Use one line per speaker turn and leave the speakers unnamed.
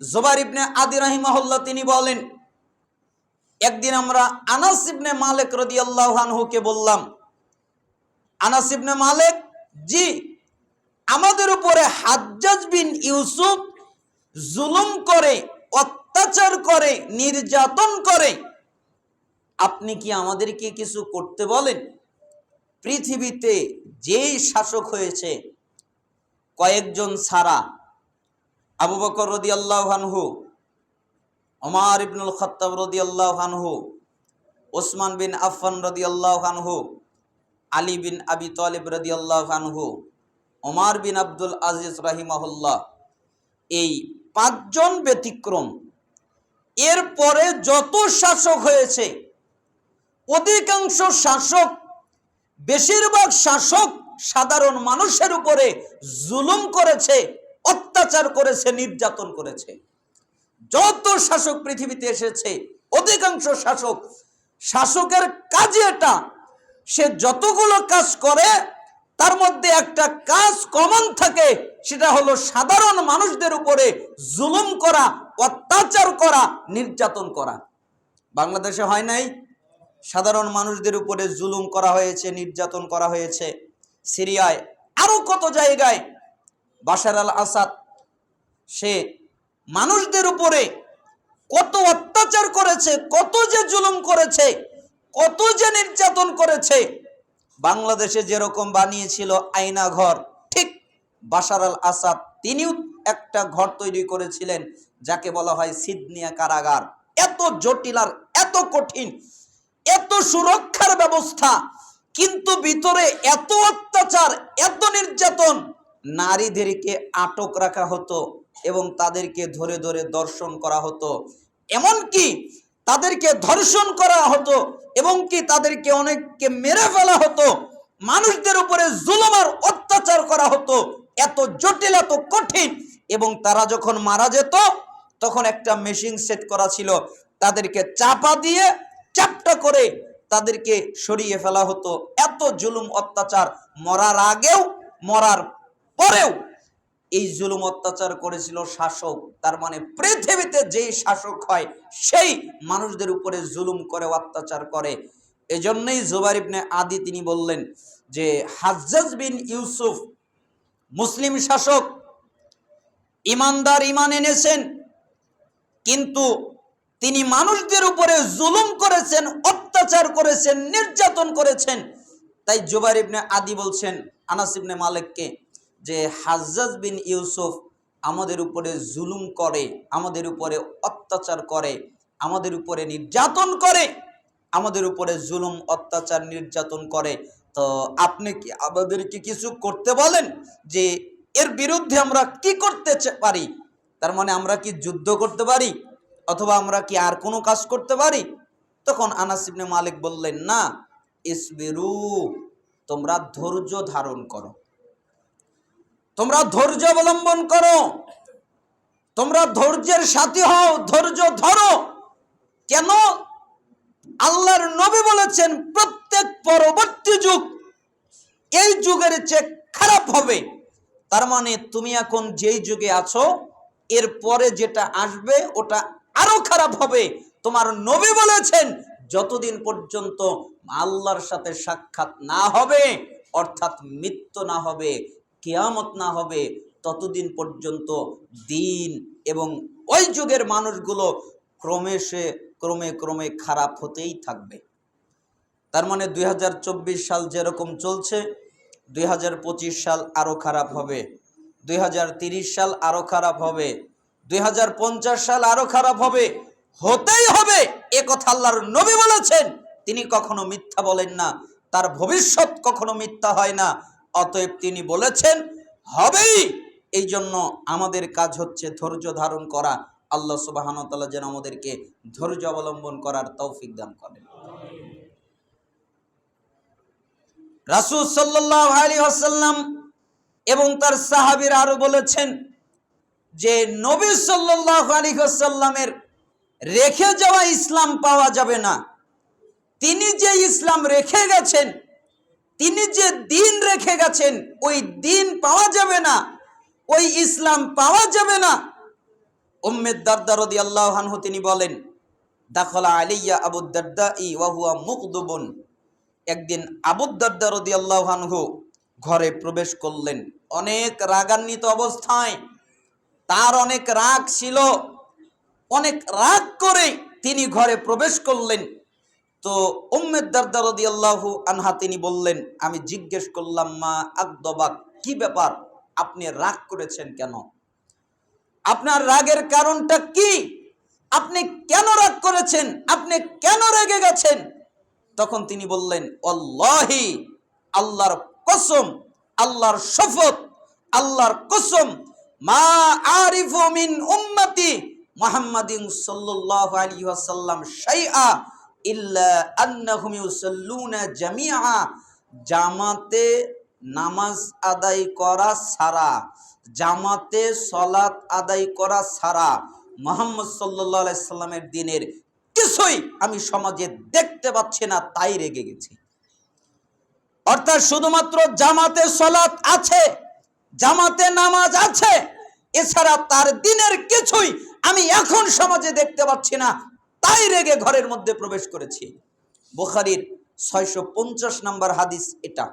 জোবার ইবনে আদি রাহিমাহুল্লাহ তিনি বলেন, একদিন আমরা আনাস ইবনে মালিক রাদিয়াল্লাহু আনহুকে বললাম, আনাস ইবনে মালিক, জি, আমাদের উপরে হাজ্জাজ বিন ইউসুফ জুলুম করে, অত্যাচার করে, নির্যাতন করে, আপনি কি আমাদেরকে কিছু করতে বলেন? পৃথিবীতে যেই শাসক হয়েছে, কয়েকজন ছাড়া আবু বকর রদি আনহু, ওমার ইবনুল খত্তাব রদি আনহু, ওসমান বিন আফফান রদি আনহু, আলী বিন আবি তালিব রদি আনহু, ওমার বিন আব্দুল আজিজ রাহিমাহুল্লাহ। এই পাঁচজন ব্যতিক্রম, এরপরে যত শাসক হয়েছে, অধিকাংশ শাসক, বেশিরভাগ শাসক সাধারণ মানুষের উপরে জুলুম করেছে। অত্যাচার করেছে, নির্যাতন করেছে। যত শাসক পৃথিবীতে এসেছে, অধিকাংশ শাসক, শাসকের কাজে এটা। সে যতগুলো কাজ করে, তার মধ্যে একটা কাজ কমন থাকে, সেটা হলো সাধারণ মানুষদের উপরে জুলুম করা, অত্যাচার করা, নির্যাতন করা। বাংলাদেশে হয় নাই? সাধারণ মানুষদের উপরে জুলুম করা হয়েছে, নির্যাতন করা হয়েছে। সিরিয়ায় আরও কত জায়গায় বাশার আল আসাদ সে মানুষদের উপরে কত অত্যাচার করেছে, কত যে জুলুম করেছে, কত যে নির্যাতন করেছে, বাংলাদেশে যেরকম বানিয়েছিল আয়না ঘর, ঠিক বাশার আল আসাদ তিনিও একটা ঘর তৈরি করেছিলেন, যাকে বলা হয় সিডনিয়া কারাগার। এত জটিল আর এত কঠিন, এত সুরক্ষার ব্যবস্থা, কিন্তু ভিতরে এত অত্যাচার, এত নির্যাতন নারীদেরকে আটক রাখা হতো এবং তাদেরকে ধরে ধরে দর্শন করা হতো। এমনকি তাদেরকে ধর্ষণ করা হতো এবং কি তাদেরকে অনেককে মেরে ফেলা হতো। মানুষদের উপরে জুলুমার অত্যাচার করা হতো। এত জটিল, এত কঠিন এবং তারা যখন মারা যেত, তখন একটা মেশিন সেট করা ছিল। তাদেরকে চাপা দিয়ে, চাপটা করে তাদেরকে সরিয়ে ফেলা হতো। এত জুলুম, অত্যাচার মরার আগেও, মরার পরেও এই জুলুম অত্যাচার করেছিল শাসক। তার মানে পৃথিবীতে যেই শাসক হয়, সেই মানুষদের উপরে জুলুম করে, অত্যাচার করে। এজন্যই জুবার ইবনে আদি তিনি বললেন যে, হাজ্জাজ বিন ইউসুফ মুসলিম শাসক, ইমানদার ইমান এনেছেন, কিন্তু তিনি মানুষদের উপরে জুলুম করেছেন, অত্যাচার করেছেন, নির্যাতন করেছেন। তাই জুবাইর ইবনে আদি বলছেন, আনাস ইবনে মালিককে যে হাজ্জাজ বিন ইউসুফ আমাদের উপরে জুলুম করে, আমাদের উপরে অত্যাচার করে, আমাদের উপরে নির্যাতন করে, আমাদের উপরে জুলুম, অত্যাচার, নির্যাতন করে। তো আপনি কি আমাদেরকে কিছু করতে বলেন যে এর বিরুদ্ধে আমরা কি করতে পারি? তার মানে আমরা কি যুদ্ধ করতে পারি? অথবা আমরা কি আর কোনো কাজ করতে পারি? তখন আনাস ইবনে মালিক বললেন, না, ইসবিরু, তোমরা ধৈর্য ধারণ করো। তোমরা ধৈর্য অবলম্বন করো। তোমরা ধৈর্যের সাথী হও, ধৈর্য ধরো। কেন? আল্লাহর নবী বলেছেন, প্রত্যেক পরবর্তী যুগ এই যুগের চেয়ে খারাপ হবে। তার মানে তুমি এখন যেই যুগে আছো, এর পরে যেটা আসবে, ওটা আরও খারাপ হবে। তোমার নবী বলেছেন, যতদিন পর্যন্ত আল্লাহর সাথে সাক্ষাৎ না হবে, অর্থাৎ মৃত্যু না হবে কেয়ামত না হবে, ততদিন পর্যন্ত দিন এবং ওই যুগের মানুষগুলো ক্রমে সে, ক্রমে ক্রমে খারাপ হতেই থাকবে। তার মানে দু হাজার চব্বিশ সাল যেরকম চলছে, দুই হাজার পঁচিশ সাল আরও খারাপ হবে, দুই সাল আরও খারাপ হবে, দুই হাজার পঞ্চাশ সাল আরও খারাপ হবে, হতেই হবে, এ কথা আল্লাহর নবী বলেছেন। তিনি কখনো মিথ্যা বলেন না, তার ভবিষ্যৎ কখনো মিথ্যা হয় না। অতএব তিনি বলেছেন, হবেই। এই জন্য আমাদের কাজ হচ্ছে ধৈর্য ধারণ করা। আল্লাহ সুবাহান তাআলা যেন আমাদেরকে ধৈর্য অবলম্বন করার তৌফিক দান করেন। রাসূল সাল্লাল্লাহু আলাইহি ওয়াসাল্লাম এবং তার সাহাবীরা আরও বলেছেন যে, নবী সাল্লাল্লাহু আলাইহি ওয়াসাল্লামের রেখে যাওয়া ইসলাম পাওয়া যাবে না। তিনি যে ইসলাম রেখে গেছেন তিনি যে দিন রেখে গেছেন, ওই দিন পাওয়া যাবে না। ওই ইসলাম পাওয়া যাবে না। উম্মেদ দারদা রদি আল্লাহ তিনি বলেন, দাখলা আলিয়া আবু দারদা ই ওয়াহুয়া মুকদুবুন একদিন আবু দারদা রদি আল্লাহ আনহু ঘরে প্রবেশ করলেন। অনেক রাগান্বিত অবস্থায় তার অনেক রাগ ছিল। অনেক রাগ করে তিনি ঘরে প্রবেশ করলেন। তো উম্মেদ দারদা রদি আল্লাহু আনহা তিনি বললেন, আমি জিজ্ঞেস করলাম, মা আকদবাক কি ব্যাপার? আপনি রাগ করেছেন কেন? আপনার রাগের কারণটা কি? আপনি কেন রাগ করেছেন? আপনি কেন রেগে গেছেন? তখন তিনি বললেন অল্লাহি আল্লাহর কসম, আল্লাহর শপথ, আল্লাহর কসম, মা আরিফু মিন উম্মতি মুহাম্মাদিন সাল্লাল্লাহু আলাইহি ওয়াসাল্লাম শাইআ জামিআ, জামাতে নামাজ আদায় করা সারা জামাতে সলাত আদায় করা সারা মোহাম্মদ সাল্লামের দিনের কিছুই আমি সমাজে দেখতে পাচ্ছি না, তাই রেগে গেছি। অর্থাৎ শুধুমাত্র জামাতে সলাত আছে, জামাতে নামাজ আছে, এছাড়া তার দিনের কিছুই আমি এখন সমাজে দেখতে পাচ্ছি না তাই রেগে ঘরের মধ্যে প্রবেশ করেছি। বোখারির ছয়শো পঞ্চাশ নম্বর হাদিস এটা।